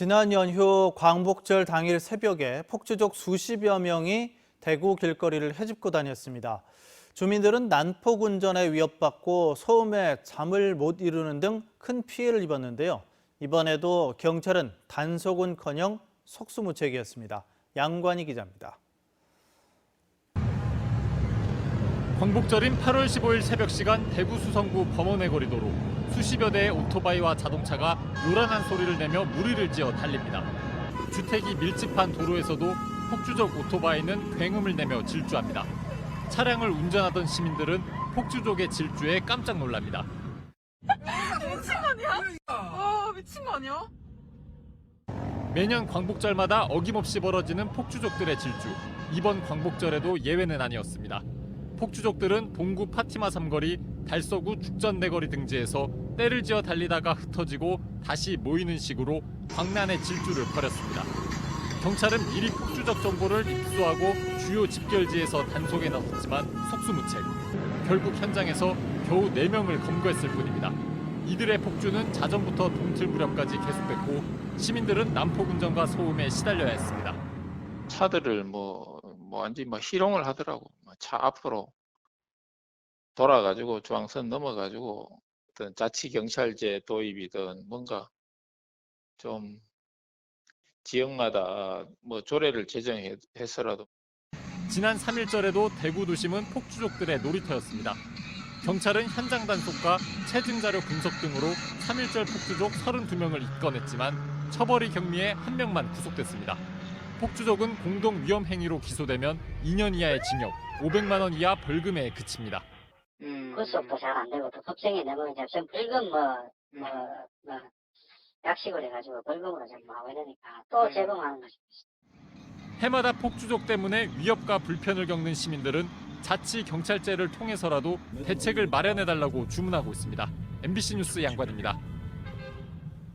지난 연휴 광복절 당일 새벽에 폭주족 수십여 명이 대구 길거리를 헤집고 다녔습니다. 주민들은 난폭 운전에 위협받고 소음에 잠을 못 이루는 등 큰 피해를 입었는데요. 이번에도 경찰은 단속은커녕 속수무책이었습니다. 양관희 기자입니다. 광복절인 8월 15일 새벽 시간 대구 수성구 범원의 거리도로 수십여 대의 오토바이와 자동차가 요란한 소리를 내며 무리를 지어 달립니다. 주택이 밀집한 도로에서도 폭주족 오토바이는 굉음을 내며 질주합니다. 차량을 운전하던 시민들은 폭주족의 질주에 깜짝 놀랍니다. 미친 거 아니야? 어 미친 거 아니야? 매년 광복절마다 어김없이 벌어지는 폭주족들의 질주. 이번 광복절에도 예외는 아니었습니다. 폭주족들은 동구 파티마 삼거리, 달서구 죽전내거리 등지에서 때를 지어 달리다가 흩어지고 다시 모이는 식으로 광란의 질주를 벌였습니다. 경찰은 미리 폭주적 정보를 입수하고 주요 집결지에서 단속에 나섰지만 속수무책. 결국 현장에서 겨우 4명을 검거했을 뿐입니다. 이들의 폭주는 자정부터 동틀 무렵까지 계속됐고 시민들은 난폭 운전과 소음에 시달려야 했습니다. 차들을 뭐, 뭐 완전히 뭐 희롱을 하더라고. 뭐차 앞으로 돌아가지고 중앙선 넘어가지고 어떤 자치경찰제 도입이든 뭔가 좀 지역마다 뭐 조례를 제정해서라도 지난 3일절에도 대구 도심은 폭주족들의 놀이터였습니다. 경찰은 현장 단속과 체증 자료 분석 등으로 3일절 폭주족 32명을 입건했지만 처벌이 경미해 한 명만 구속됐습니다. 폭주족은 공동 위험 행위로 기소되면 2년 이하의 징역, 500만 원 이하 벌금에 그칩니다. 구속도 잘 안 되고 또 법정에 내면 이제 좀 벌금 뭐, 뭐, 뭐, 약식을 해가지고 벌금으로 좀 하고 이러니까 또 제공하는 것이 해마다 폭주족 때문에 위협과 불편을 겪는 시민들은 자치 경찰제를 통해서라도 대책을 마련해달라고 주문하고 있습니다. MBC 뉴스 양관입니다.